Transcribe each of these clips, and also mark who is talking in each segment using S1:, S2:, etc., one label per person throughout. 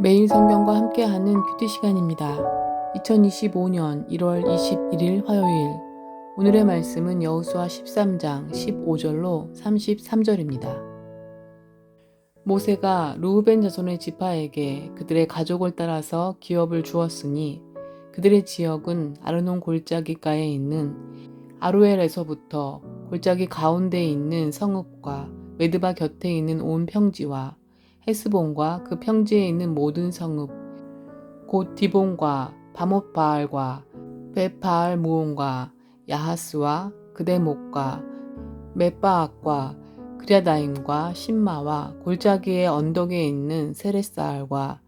S1: 매일 성경과 함께하는 큐티 시간입니다. 2025년 1월 21일 화요일 오늘의 말씀은 여호수아 13장 15절로 33절입니다. 모세가 루우벤 자손의 지파에게 그들의 가족을 따라서 기업을 주었으니 그들의 지역은 아르논 골짜기가에 있는 아루엘에서부터 골짜기 가운데에 있는 성읍과 메드바 곁에 있는 온 평지와 헤스본과 그 평지에 있는 모든 성읍, 곧 디본과 바못바알과 베바알 무온과 야하스와 그대목과 맷바악과 그랴다임과 신마와 골짜기의 언덕에 있는 세레사알과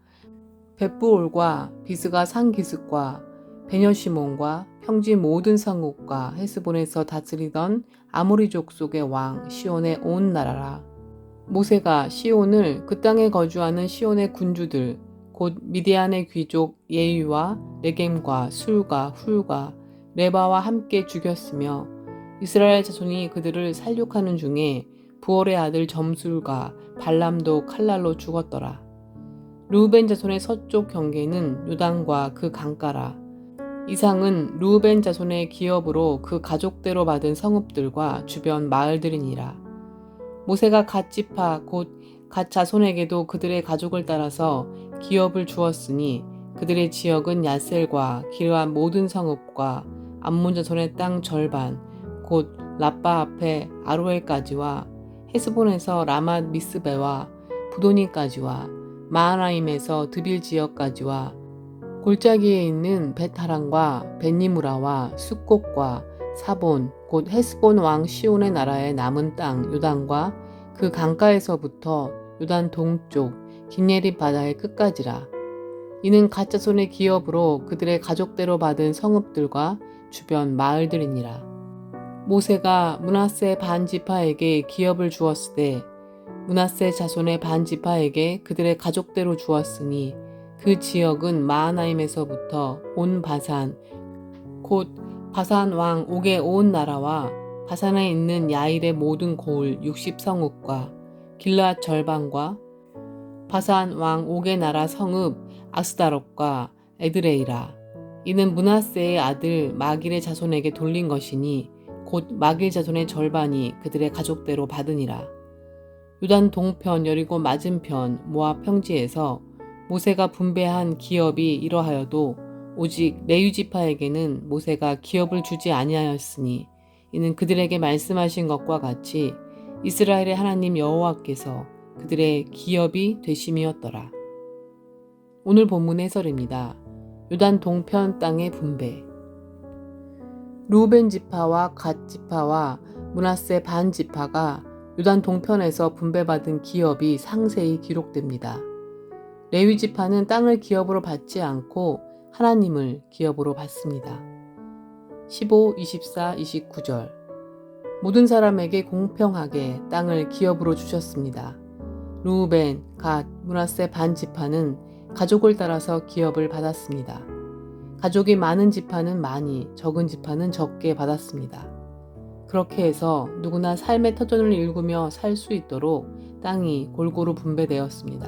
S1: 벳부올과 비스가 산기슭과 베녀시몬과 평지 모든 성읍과 헤스본에서 다스리던 아모리족 속의 왕 시온의 온 나라라. 모세가 시온을 그 땅에 거주하는 시온의 군주들 곧 미디안의 귀족 예유와 레겜과 술과 훌과 레바와 함께 죽였으며 이스라엘 자손이 그들을 살육하는 중에 부월의 아들 점술과 발람도 칼날로 죽었더라. 루벤 자손의 서쪽 경계는 요단과 그 강가라. 이상은 루벤 자손의 기업으로 그 가족대로 받은 성읍들과 주변 마을들이니라. 모세가 갓 지파 곧 갓 자손에게도 그들의 가족을 따라서 기업을 주었으니 그들의 지역은 야셀과 기르한 모든 성읍과 암몬 자손의 땅 절반 곧 라빠 앞에 아로엘까지와 헤스본에서 라맛 미스베와 부도니까지와 마하나임에서 드빌 지역까지와 골짜기에 있는 베타랑과 벤니무라와 숫곡과 사본 곧 헤스본 왕 시온의 나라의 남은 땅 요단과 그 강가에서부터 요단 동쪽 긴예리 바다의 끝까지라. 이는 가짜 손의 기업으로 그들의 가족대로 받은 성읍들과 주변 마을들이니라. 모세가 문하세 반 지파에게 기업을 주었을 때 문하세 자손의 반 지파에게 그들의 가족대로 주었으니 그 지역은 마하나임에서부터 온 바산 곧 바산 왕 옥의 온 나라와 바산에 있는 야일의 모든 고을 60성읍과 길앗 절반과 바산 왕 옥의 나라 성읍 아스다롯과 에드레이라. 이는 문하세의 아들 마길의 자손에게 돌린 것이니 곧 마길 자손의 절반이 그들의 가족대로 받으니라. 유단 동편 여리고 맞은편 모압 평지에서 모세가 분배한 기업이 이러하여도 오직 레위 지파에게는 모세가 기업을 주지 아니하였으니 이는 그들에게 말씀하신 것과 같이 이스라엘의 하나님 여호와께서 그들의 기업이 되심이었더라. 오늘 본문 해설입니다. 요단 동편 땅의 분배. 루벤 지파와 갓 지파와 문하세 반 지파가 요단 동편에서 분배받은 기업이 상세히 기록됩니다. 레위 지파는 땅을 기업으로 받지 않고 하나님을 기업으로 받습니다. 15, 24, 29절 모든 사람에게 공평하게 땅을 기업으로 주셨습니다. 루벤, 갓, 문하세 반 지파는 가족을 따라서 기업을 받았습니다. 가족이 많은 지파는 많이, 적은 지파는 적게 받았습니다. 그렇게 해서 누구나 삶의 터전을 일구며 살 수 있도록 땅이 골고루 분배되었습니다.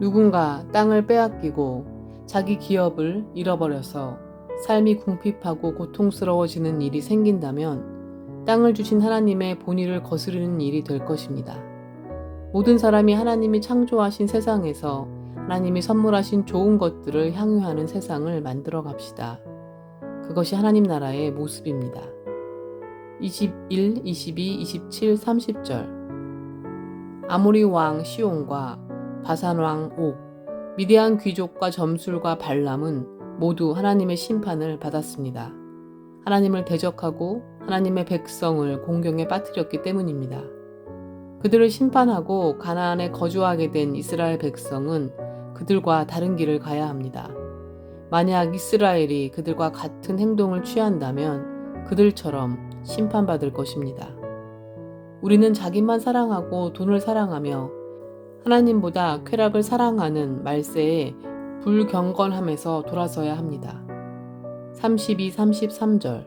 S1: 누군가 땅을 빼앗기고 자기 기업을 잃어버려서 삶이 궁핍하고 고통스러워지는 일이 생긴다면 땅을 주신 하나님의 본의를 거스르는 일이 될 것입니다. 모든 사람이 하나님이 창조하신 세상에서 하나님이 선물하신 좋은 것들을 향유하는 세상을 만들어 갑시다. 그것이 하나님 나라의 모습입니다. 21, 22, 27, 30절 아모리 왕 시온과 바산 왕 옥, 미디안 귀족과 점술과 발람은 모두 하나님의 심판을 받았습니다. 하나님을 대적하고 하나님의 백성을 공경에 빠뜨렸기 때문입니다. 그들을 심판하고 가나안에 거주하게 된 이스라엘 백성은 그들과 다른 길을 가야 합니다. 만약 이스라엘이 그들과 같은 행동을 취한다면 그들처럼 심판받을 것입니다. 우리는 자기만 사랑하고 돈을 사랑하며 하나님보다 쾌락을 사랑하는 말세에 불경건함에서 돌아서야 합니다. 32, 33절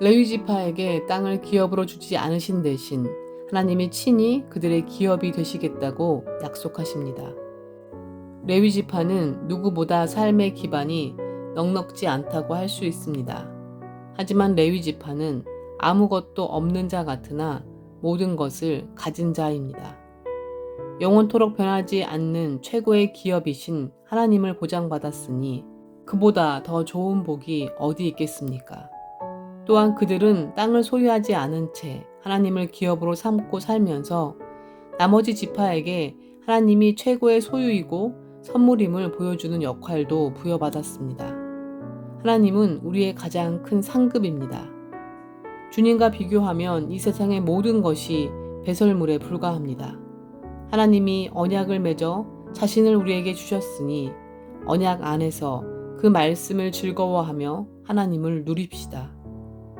S1: 레위지파에게 땅을 기업으로 주지 않으신 대신 하나님이 친히 그들의 기업이 되시겠다고 약속하십니다. 레위 지파는 누구보다 삶의 기반이 넉넉지 않다고 할 수 있습니다. 하지만 레위 지파는 아무것도 없는 자 같으나 모든 것을 가진 자입니다. 영원토록 변하지 않는 최고의 기업이신 하나님을 보장받았으니 그보다 더 좋은 복이 어디 있겠습니까? 또한 그들은 땅을 소유하지 않은 채 하나님을 기업으로 삼고 살면서 나머지 지파에게 하나님이 최고의 소유이고 선물임을 보여주는 역할도 부여받았습니다. 하나님은 우리의 가장 큰 상급입니다. 주님과 비교하면 이 세상의 모든 것이 배설물에 불과합니다. 하나님이 언약을 맺어 자신을 우리에게 주셨으니 언약 안에서 그 말씀을 즐거워하며 하나님을 누립시다.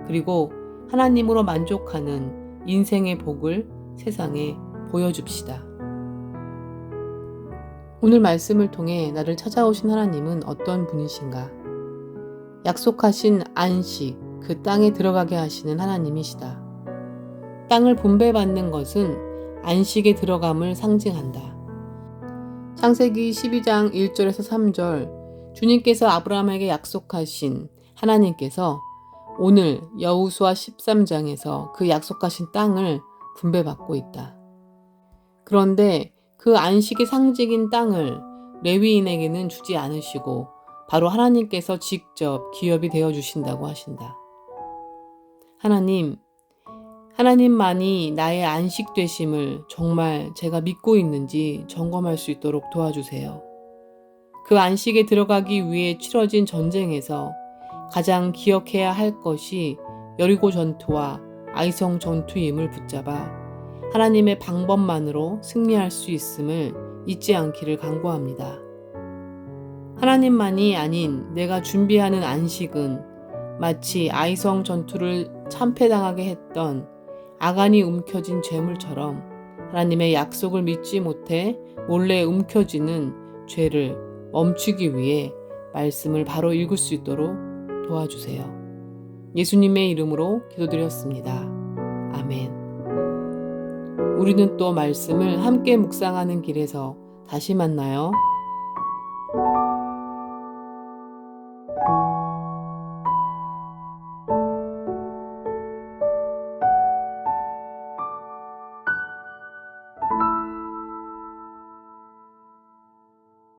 S1: 그리고 하나님으로 만족하는 인생의 복을 세상에 보여줍시다. 오늘 말씀을 통해 나를 찾아오신 하나님은 어떤 분이신가? 약속하신 안식, 그 땅에 들어가게 하시는 하나님이시다. 땅을 분배받는 것은 안식에 들어감을 상징한다. 창세기 12장 1절에서 3절 주님께서 아브라함에게 약속하신 하나님께서 오늘 여우수아 13장에서 그 약속하신 땅을 분배받고 있다. 그런데 그 안식의 상징인 땅을 레위인에게는 주지 않으시고 바로 하나님께서 직접 기업이 되어 주신다고 하신다. 하나님, 하나님만이 나의 안식 되심을 정말 제가 믿고 있는지 점검할 수 있도록 도와주세요. 그 안식에 들어가기 위해 치러진 전쟁에서 가장 기억해야 할 것이 여리고 전투와 아이성 전투임을 붙잡아 하나님의 방법만으로 승리할 수 있음을 잊지 않기를 간구합니다. 하나님만이 아닌 내가 준비하는 안식은 마치 아이성 전투를 참패당하게 했던 아간이 움켜진 죄물처럼 하나님의 약속을 믿지 못해 몰래 움켜쥐는 죄를 멈추기 위해 말씀을 바로 읽을 수 있도록 도와주세요. 예수님의 이름으로 기도드렸습니다. 아멘. 우리는 또 말씀을 함께 묵상하는 길에서 다시 만나요.